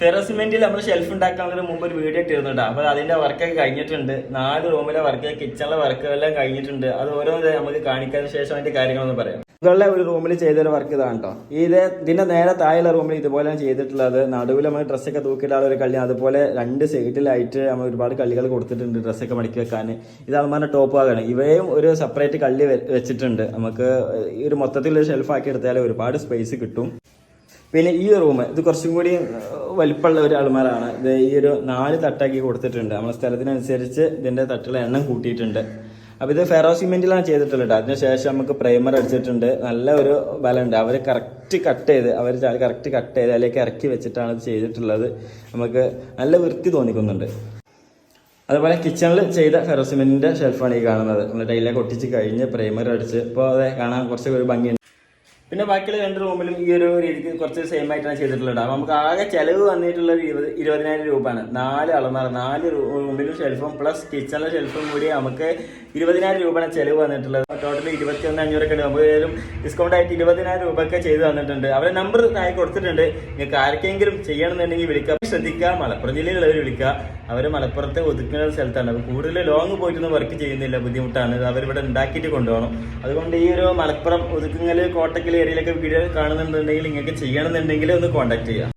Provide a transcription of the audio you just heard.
ഫെറസിമെന്റിൽ നമ്മൾ ഷെൽഫ് ഉണ്ടാക്കാനുള്ള മുമ്പ് ഒരു വീഡിയോ ഇട്ടിരുന്നുണ്ട് അപ്പോൾ അതിന്റെ വർക്കൊക്കെ കഴിഞ്ഞിട്ടുണ്ട്. നാല് റൂമിലെ വർക്ക് കിച്ചണിലെ വർക്കുകളെല്ലാം കഴിഞ്ഞിട്ടുണ്ട്. അത് ഓരോന്ന് നമുക്ക് കാണിക്കാൻ ശേഷം അതിന്റെ കാര്യങ്ങളൊന്ന് പറയാം. മുകളിലെ ഒരു റൂമിൽ ചെയ്തൊരു വർക്ക് ഇതാണ് കേട്ടോ ഇത് ഇതിന്റെ നേരെ താഴെയുള്ള റൂമിൽ ഇതുപോലെയാണ് ചെയ്തിട്ടുള്ളത്. നടുവിൽ നമ്മൾ ഡ്രസ്സൊക്കെ തൂക്കിയിട്ടാണ് ഒരു കള്ളി അതുപോലെ രണ്ട് സൈഡിലായിട്ട് നമ്മൾ ഒരുപാട് കള്ളികൾ കൊടുത്തിട്ടുണ്ട് ഡ്രസ്സൊക്കെ മടക്കി വെക്കാൻ ഇതാണ് അളമാരുടെ ടോപ്പ് ആകണം ഇവയും ഒരു സെപ്പറേറ്റ് കള്ളി വെച്ചിട്ടുണ്ട്. നമുക്ക് ഈ ഒരു മൊത്തത്തിൽ ഷെൽഫ് ആക്കി എടുത്താൽ ഒരുപാട് സ്പേസ് കിട്ടും. പിന്നെ ഈ റൂം ഇത് കുറച്ചും കൂടി വലിപ്പമുള്ള ഒരു അൾമാരാണ് ഇത് ഈ ഒരു നാല് തട്ടാക്കി കൊടുത്തിട്ടുണ്ട്. നമ്മുടെ സ്ഥലത്തിനനുസരിച്ച് ഇതിന്റെ തട്ടുള്ള എണ്ണം കൂട്ടിയിട്ടുണ്ട്. അപ്പോൾ ഇത് ഫെറോ സിമെന്റിലാണ് ചെയ്തിട്ടുള്ളത്. അതിനുശേഷം നമുക്ക് പ്രൈമർ അടിച്ചിട്ടുണ്ട്. നല്ല ഒരു ബലമുണ്ട് അവർ കറക്റ്റ് കട്ട് ചെയ്ത് അവർ കറക്റ്റ് കട്ട് ചെയ്ത് അതിലേക്ക് ഇറക്കി വെച്ചിട്ടാണ് ഇത് ചെയ്തിട്ടുള്ളത്. നമുക്ക് നല്ല വൃത്തി തോന്നിക്കുന്നുണ്ട്. അതുപോലെ കിച്ചണിൽ ചെയ്ത ഫെറോ സിമെന്റിന്റെ ഷെൽഫാണ് ഈ കാണുന്നത്. നമ്മൾ ടൈലൊക്കെ ഒട്ടിച്ച് കഴിഞ്ഞ് പ്രൈമർ അടിച്ച്. ഇപ്പോൾ അത് കാണാൻ കുറച്ച് ഒരു ഭംഗിയുണ്ട്. പിന്നെ ബാക്കിയുള്ള രണ്ട് റൂമിലും ഈ ഒരു രീതിക്ക് കുറച്ച് സെയിം ആയിട്ടാണ് ചെയ്തിട്ടുള്ളത്. അപ്പോൾ നമുക്ക് ആകെ ചെലവ് വന്നിട്ടുള്ളത് ഇരുപത് ഇരുപതിനായിരം രൂപയാണ്. നാല് അളമാറ നാല് റൂമിലും ഷെൽഫും പ്ലസ് കിച്ചണിലെ ഷെൽഫും കൂടി നമുക്ക് ഇരുപതിനായിരം രൂപയാണ് ചെലവ് വന്നിട്ടുള്ളത്. ടോട്ടൽ ഇരുപത്തി ഒന്ന് അഞ്ഞൂറൊക്കെ ഉണ്ട്. നമുക്ക് ഏതായാലും ഡിസ്കൗണ്ട് ആയിട്ട് ഇരുപതിനായിരം ഒക്കെ ചെയ്ത് തന്നിട്ടുണ്ട്. അവരെ നമ്പർ താഴെ കൊടുത്തിട്ടുണ്ട്. നിങ്ങൾക്ക് ആർക്കെങ്കിലും ചെയ്യണമെന്നുണ്ടെങ്കിൽ വിളിക്കുക ശ്രദ്ധിക്കുക മലപ്പുറം ജില്ലയിലുള്ളവർ വിളിക്കുക അവർ മലപ്പുറത്തെ ഒതുക്കുന്ന സ്ഥലത്താണ്. അപ്പോൾ കൂടുതൽ ലോങ് പോയിട്ടൊന്നും വർക്ക് ചെയ്യുന്നില്ല ബുദ്ധിമുട്ടാണ്. അവരിവിടെ ഉണ്ടാക്കിയിട്ട് കൊണ്ടുപോകണം. അതുകൊണ്ട് ഈ ഒരു മലപ്പുറം ഒതുക്കുങ്ങൽ കോട്ടക്കൽ ഏരിയയിലൊക്കെ വീഡിയോ കാണുന്നുണ്ടെങ്കിൽ നിങ്ങൾക്ക് ചെയ്യണമെന്നുണ്ടെങ്കിൽ ഒന്ന് കോൺടാക്ട് ചെയ്യുക